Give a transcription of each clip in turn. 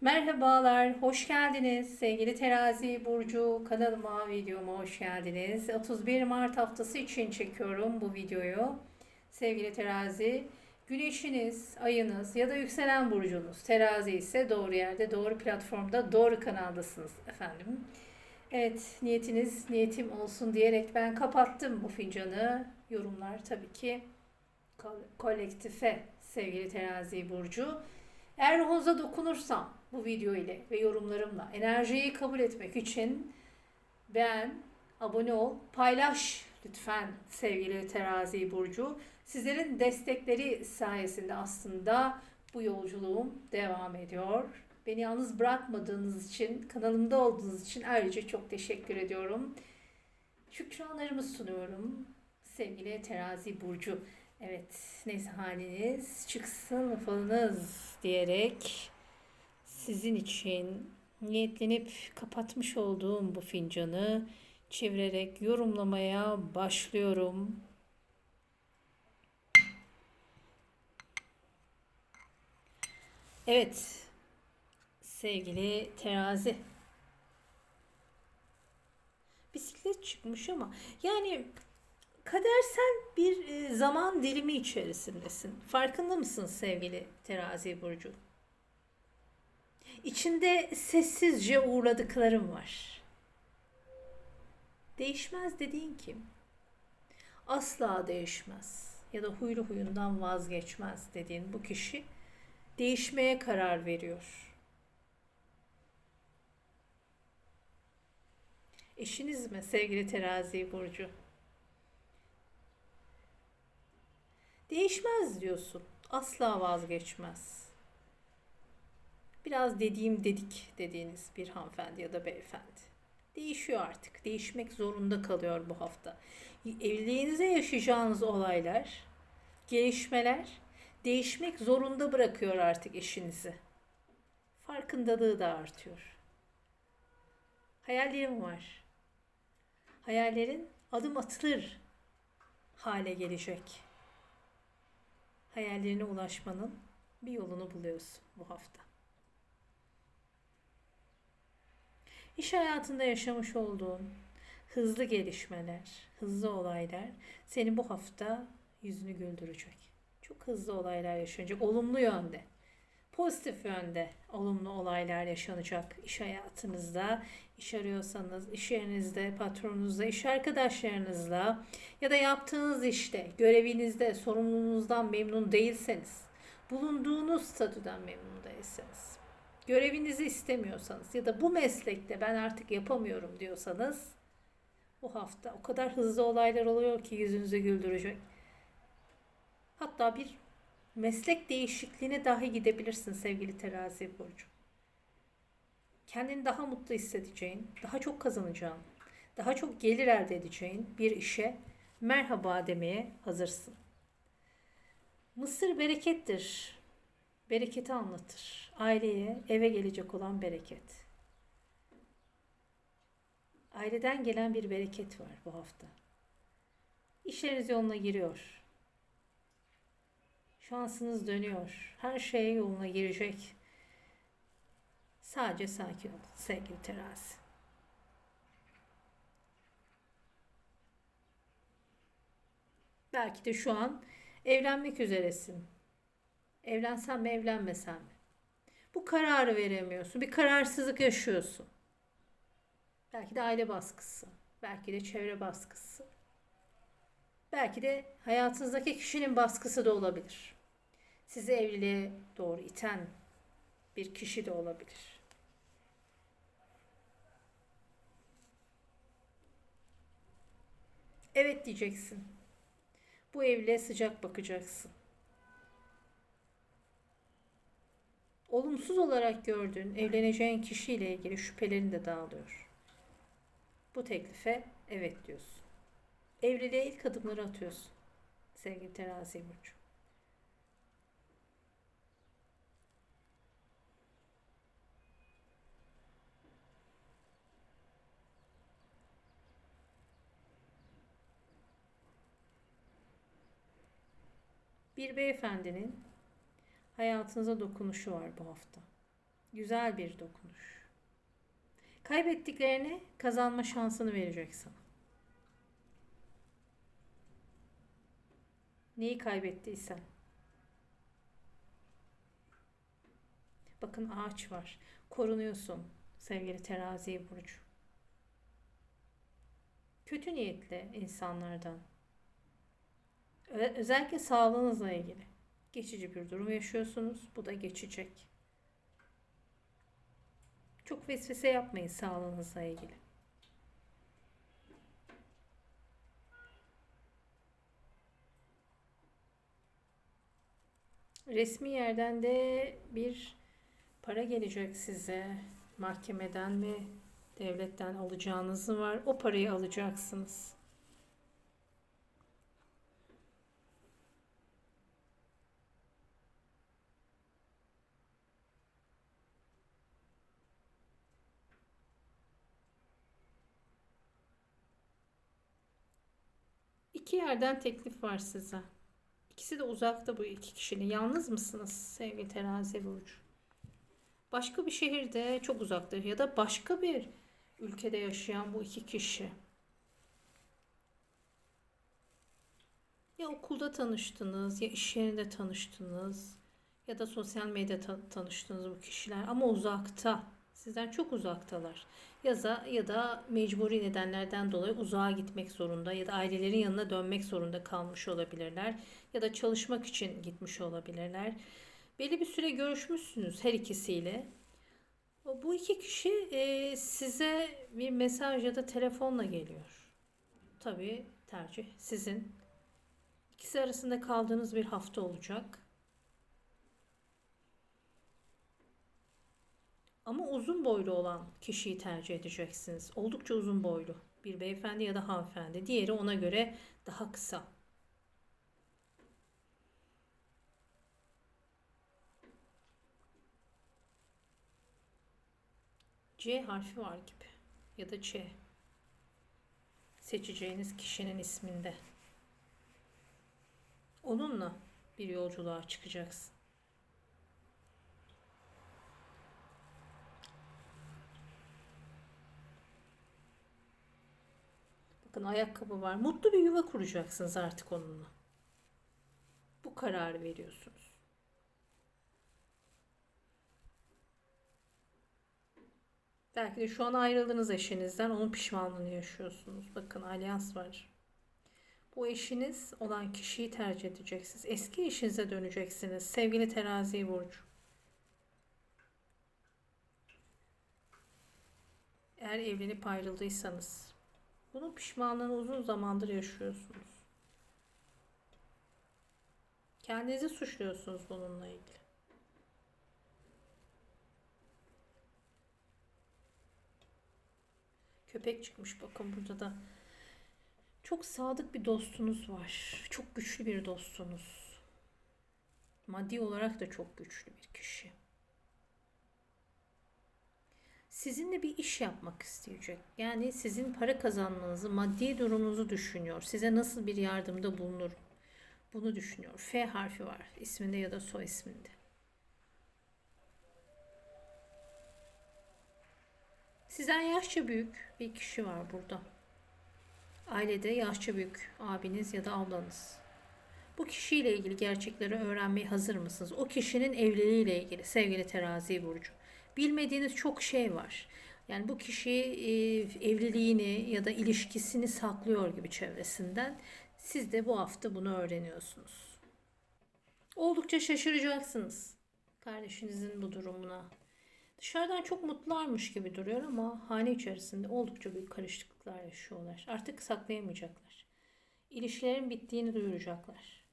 Merhabalar, hoş geldiniz. Sevgili Terazi Burcu kanalıma, videoma hoş geldiniz. 31 Mart haftası için çekiyorum bu videoyu. Sevgili Terazi, güneşiniz, ayınız ya da yükselen burcunuz terazi ise doğru yerde, doğru platformda, doğru kanaldasınız efendim. Evet, niyetiniz niyetim olsun diyerek ben kapattım bu fincanı. Yorumlar tabii ki kol- kolektife sevgili Terazi Burcu. Eğer ruhunuza dokunursam bu video ile ve yorumlarımla enerjiyi kabul etmek için beğen, abone ol, paylaş lütfen sevgili Terazi Burcu. Sizlerin destekleri sayesinde aslında bu yolculuğum devam ediyor. Beni yalnız bırakmadığınız için, kanalımda olduğunuz için ayrıca çok teşekkür ediyorum. Şükranlarımı sunuyorum sevgili Terazi Burcu. Evet, neyse haliniz çıksın falınız diyerek sizin için niyetlenip kapatmış olduğum bu fincanı çevirerek yorumlamaya başlıyorum. Evet, sevgili terazi. Bisiklet çıkmış ama yani kadersel bir e, zaman dilimi içerisindesin. Farkında mısın sevgili terazi burcu? İçinde sessizce uğradıklarım var. Değişmez dediğin kim? Asla değişmez ya da huylu huyundan vazgeçmez dediğin bu kişi değişmeye karar veriyor. Eşiniz mi sevgili terazi burcu? Değişmez diyorsun. Asla vazgeçmez. Biraz dediğim dedik dediğiniz bir hanımefendi ya da beyefendi. Değişiyor artık. Değişmek zorunda kalıyor bu hafta. Evliliğinizde yaşayacağınız olaylar, gelişmeler değişmek zorunda bırakıyor artık eşinizi. Farkındalığı da artıyor. Hayallerim var. Hayallerin adım atılır hale gelecek. Hayallerine ulaşmanın bir yolunu buluyorsun bu hafta. İş hayatında yaşamış olduğun hızlı gelişmeler, hızlı olaylar seni bu hafta yüzünü güldürecek. Çok hızlı olaylar yaşanacak, olumlu yönde. Pozitif yönde olumlu olaylar yaşanacak iş hayatınızda. iş arıyorsanız, iş yerinizde, patronunuzla, iş arkadaşlarınızla ya da yaptığınız işte, görevinizde, sorumluluğunuzdan memnun değilseniz, bulunduğunuz statüden memnun değilseniz, görevinizi istemiyorsanız ya da bu meslekte ben artık yapamıyorum diyorsanız bu hafta o kadar hızlı olaylar oluyor ki yüzünüzü güldürecek. Hatta bir meslek değişikliğine dahi gidebilirsin sevgili terazi burcu. Kendini daha mutlu hissedeceğin, daha çok kazanacağın, daha çok gelir elde edeceğin bir işe merhaba demeye hazırsın. Mısır berekettir. Bereketi anlatır. Aileye, eve gelecek olan bereket. Aileden gelen bir bereket var bu hafta. İşleriniz yoluna giriyor. Şansınız dönüyor. Her şey yoluna girecek. Sadece sakin olun sevgili terazi. Belki de şu an evlenmek üzeresin. Evlensen mi evlenmesen mi? Bu kararı veremiyorsun. Bir kararsızlık yaşıyorsun. Belki de aile baskısı. Belki de çevre baskısı. Belki de hayatınızdaki kişinin baskısı da olabilir. Sizi evliliğe doğru iten bir kişi de olabilir. Evet diyeceksin. Bu evliliğe sıcak bakacaksın. Olumsuz olarak gördüğün evleneceğin kişiyle ilgili şüphelerin de dağılıyor. Bu teklife evet diyorsun. Evliliğe ilk adımları atıyorsun. Sevgili terazi burcu. Bir beyefendinin hayatınıza dokunuşu var bu hafta. Güzel bir dokunuş. Kaybettiklerini kazanma şansını verecek sana. Neyi kaybettiysen. Bakın ağaç var. Korunuyorsun sevgili terazi burcu. Kötü niyetli insanlardan. Özellikle sağlığınızla ilgili. Geçici bir durum yaşıyorsunuz. Bu da geçecek. Çok vesvese yapmayın sağlığınızla ilgili. Resmi yerden de bir para gelecek size. Mahkemeden ve devletten alacağınız var. O parayı alacaksınız. İki yerden teklif var size. İkisi de uzakta bu iki kişinin. Yalnız mısınız sevgili terazi burcu? Başka bir şehirde çok uzakta ya da başka bir ülkede yaşayan bu iki kişi. Ya okulda tanıştınız, ya iş yerinde tanıştınız, ya da sosyal medyada ta- tanıştınız bu kişiler ama uzakta. Sizden çok uzaktalar. Ya da, ya da mecburi nedenlerden dolayı uzağa gitmek zorunda ya da ailelerin yanına dönmek zorunda kalmış olabilirler. Ya da çalışmak için gitmiş olabilirler. Belli bir süre görüşmüşsünüz her ikisiyle. Bu iki kişi e, size bir mesaj ya da telefonla geliyor. Tabii tercih sizin. İkisi arasında kaldığınız bir hafta olacak. Ama uzun boylu olan kişiyi tercih edeceksiniz. Oldukça uzun boylu. Bir beyefendi ya da hanımefendi. Diğeri ona göre daha kısa. C harfi var gibi. Ya da Ç. Seçeceğiniz kişinin isminde. Onunla bir yolculuğa çıkacaksın. Bakın ayakkabı var. Mutlu bir yuva kuracaksınız artık onunla. Bu kararı veriyorsunuz. Belki de şu an ayrıldınız eşinizden. Onun pişmanlığını yaşıyorsunuz. Bakın alyans var. Bu eşiniz olan kişiyi tercih edeceksiniz. Eski eşinize döneceksiniz. Sevgili terazi burcu. Eğer evlenip ayrıldıysanız. Bunun pişmanlığını uzun zamandır yaşıyorsunuz. Kendinizi suçluyorsunuz bununla ilgili. Köpek çıkmış bakın burada da. Çok sadık bir dostunuz var. Çok güçlü bir dostunuz. Maddi olarak da çok güçlü bir kişi. Sizinle bir iş yapmak isteyecek. Yani sizin para kazanmanızı, maddi durumunuzu düşünüyor. Size nasıl bir yardımda bulunur? Bunu düşünüyor. F harfi var isminde ya da soy isminde. Sizden yaşça büyük bir kişi var burada. Ailede yaşça büyük abiniz ya da ablanız. Bu kişiyle ilgili gerçekleri öğrenmeye hazır mısınız? O kişinin evliliğiyle ilgili sevgili terazi burcu. Bilmediğiniz çok şey var. Yani bu kişi e, evliliğini ya da ilişkisini saklıyor gibi çevresinden. Siz de bu hafta bunu öğreniyorsunuz. Oldukça şaşıracaksınız kardeşinizin bu durumuna. Dışarıdan çok mutlularmış gibi duruyor ama hane içerisinde oldukça büyük karışıklıklar yaşıyorlar. Artık saklayamayacaklar. İlişkilerin bittiğini duyuracaklar.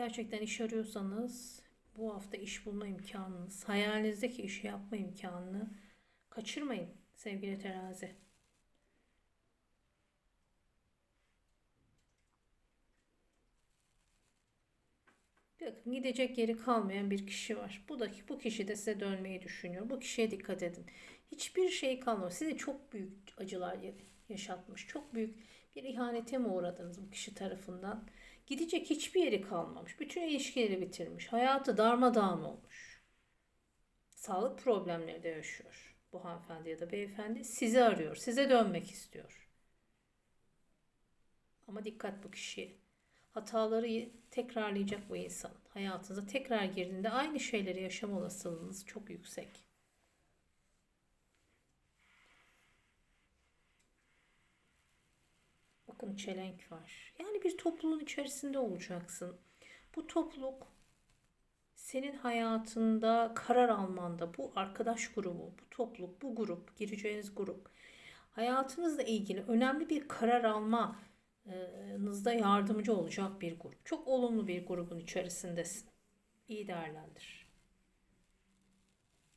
Gerçekten iş arıyorsanız bu hafta iş bulma imkanınız, hayalinizdeki işi yapma imkanını kaçırmayın sevgili terazi. Bakın gidecek yeri kalmayan bir kişi var. Bu da bu kişi de size dönmeyi düşünüyor. Bu kişiye dikkat edin. Hiçbir şey kalmıyor. Size çok büyük acılar yaşatmış. Çok büyük bir ihanete mi uğradınız bu kişi tarafından? Gidecek hiçbir yeri kalmamış. Bütün ilişkileri bitirmiş. Hayatı darmadağın olmuş. Sağlık problemleri de yaşıyor. Bu hanımefendi ya da beyefendi sizi arıyor. Size dönmek istiyor. Ama dikkat bu kişiye. Hataları tekrarlayacak bu insan. Hayatınıza tekrar girdiğinde aynı şeyleri yaşama olasılığınız çok yüksek. Bakın çelenk var. Yani bir topluluğun içerisinde olacaksın. Bu topluluk senin hayatında karar almanda bu arkadaş grubu, bu topluluk, bu grup, gireceğiniz grup hayatınızla ilgili önemli bir karar almanızda yardımcı olacak bir grup. Çok olumlu bir grubun içerisindesin. İyi değerlendir.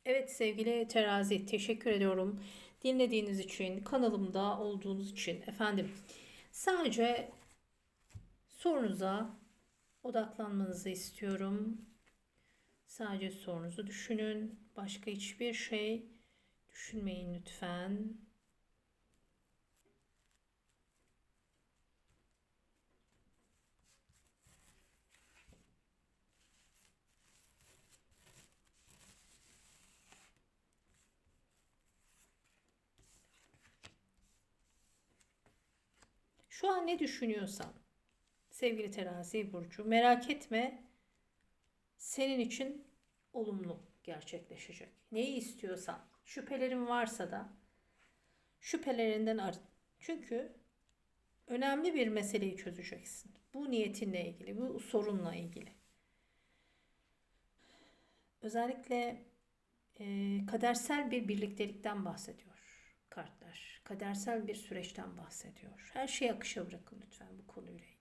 Evet sevgili terazi teşekkür ediyorum. Dinlediğiniz için, kanalımda olduğunuz için efendim. Sadece sorunuza odaklanmanızı istiyorum. Sadece sorunuzu düşünün. Başka hiçbir şey düşünmeyin lütfen. Şu an ne düşünüyorsan sevgili terazi burcu merak etme senin için olumlu gerçekleşecek. Neyi istiyorsan şüphelerin varsa da şüphelerinden arın. Çünkü önemli bir meseleyi çözeceksin. Bu niyetinle ilgili, bu sorunla ilgili. Özellikle e, kadersel bir birliktelikten bahsediyor kartlar. Kadersel bir süreçten bahsediyor. Her şeyi akışa bırakın lütfen bu konuyla ilgili.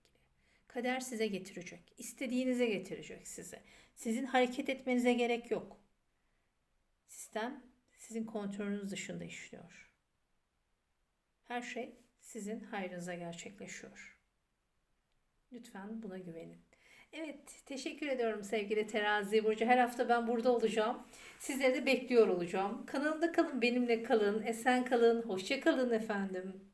Kader size getirecek. İstediğinize getirecek size. Sizin hareket etmenize gerek yok. Sistem sizin kontrolünüz dışında işliyor. Her şey sizin hayrınıza gerçekleşiyor. Lütfen buna güvenin. Evet, teşekkür ediyorum sevgili Terazi Burcu. Her hafta ben burada olacağım. Sizleri de bekliyor olacağım. Kanalımda kalın, benimle kalın, esen kalın, hoşça kalın efendim.